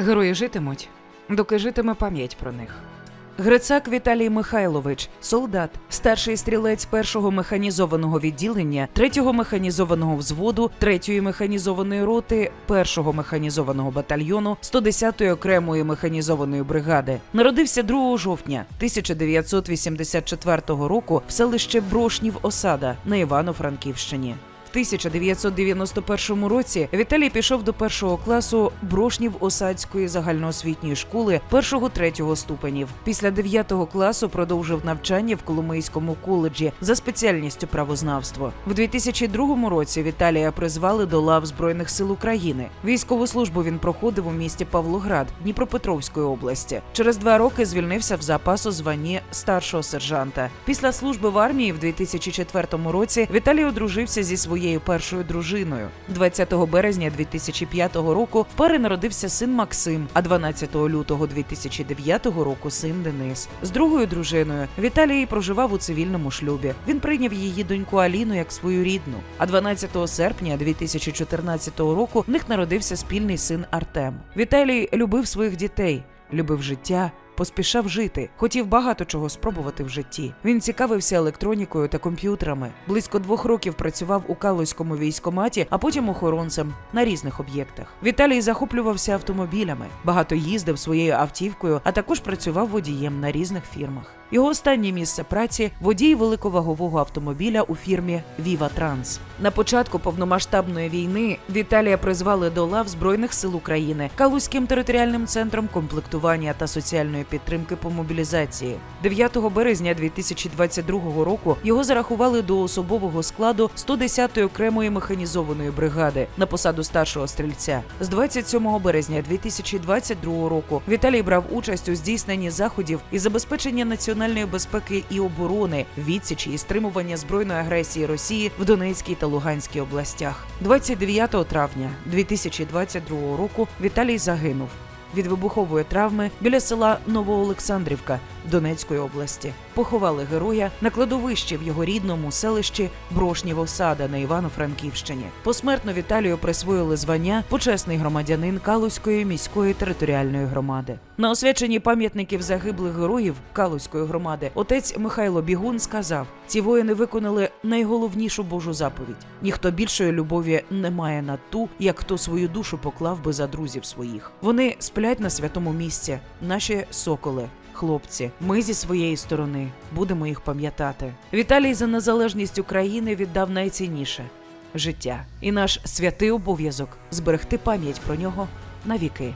Герої житимуть, доки житиме пам'ять про них. Грицак Віталій Михайлович, солдат, старший стрілець першого механізованого відділення, третього механізованого взводу, третьої механізованої роти, першого механізованого батальйону, 110-ї окремої механізованої бригади. Народився 2 жовтня 1984 року в селищі Брошнів Осада на Івано-Франківщині. В 1991 році Віталій пішов до першого класу Брошнів Осадської загальноосвітньої школи першого-третього ступенів. Після 9 класу продовжив навчання в Коломийському коледжі за спеціальністю правознавство. В 2002 році Віталія призвали до лав Збройних сил України. Військову службу він проходив у місті Павлоград Дніпропетровської області. Через два роки звільнився в запас у званні старшого сержанта. Після служби в армії в 2004 році Віталій одружився зі своєю першою дружиною. 20 березня 2005 року в пари народився син Максим, а 12 лютого 2009 року син Денис. З другою дружиною Віталій проживав у цивільному шлюбі. Він прийняв її доньку Аліну як свою рідну. А 12 серпня 2014 року в них народився спільний син Артем. Віталій любив своїх дітей, любив життя. Поспішав жити, хотів багато чого спробувати в житті. Він цікавився електронікою та комп'ютерами. Близько двох років працював у Калузькому військоматі, а потім охоронцем на різних об'єктах. Віталій захоплювався автомобілями, багато їздив своєю автівкою, а також працював водієм на різних фірмах. Його останнє місце праці водій великовагового автомобіля у фірмі Віва Транс. На початку повномасштабної війни Віталія призвали до лав Збройних сил України Калузьким територіальним центром комплектування та соціальної підтримки по мобілізації. 9 березня 2022 року його зарахували до особового складу 110-ї окремої механізованої бригади на посаду старшого стрільця. З 27 березня 2022 року Віталій брав участь у здійсненні заходів із забезпечення національної безпеки і оборони, відсічі і стримування збройної агресії Росії в Донецькій та Луганській областях. 29 травня 2022 року Віталій загинув від вибухової травми біля села Новоолександрівка Донецької області. Поховали героя на кладовищі в його рідному селищі Брошнів Осада на Івано-Франківщині. Посмертно Віталію присвоїли звання почесний громадянин Калузької міської територіальної громади. На освяченні пам'ятників загиблих героїв Калузької громади отець Михайло Бігун сказав: ці воїни виконали найголовнішу Божу заповідь. Ніхто більшої любові не має на ту, як хто свою душу поклав би за друзів своїх. Вони сплять на святому місці, наші соколи. Хлопці, ми зі своєї сторони будемо їх пам'ятати. Віталій за незалежність України віддав найцінніше життя, і наш святий обов'язок зберегти пам'ять про нього навіки.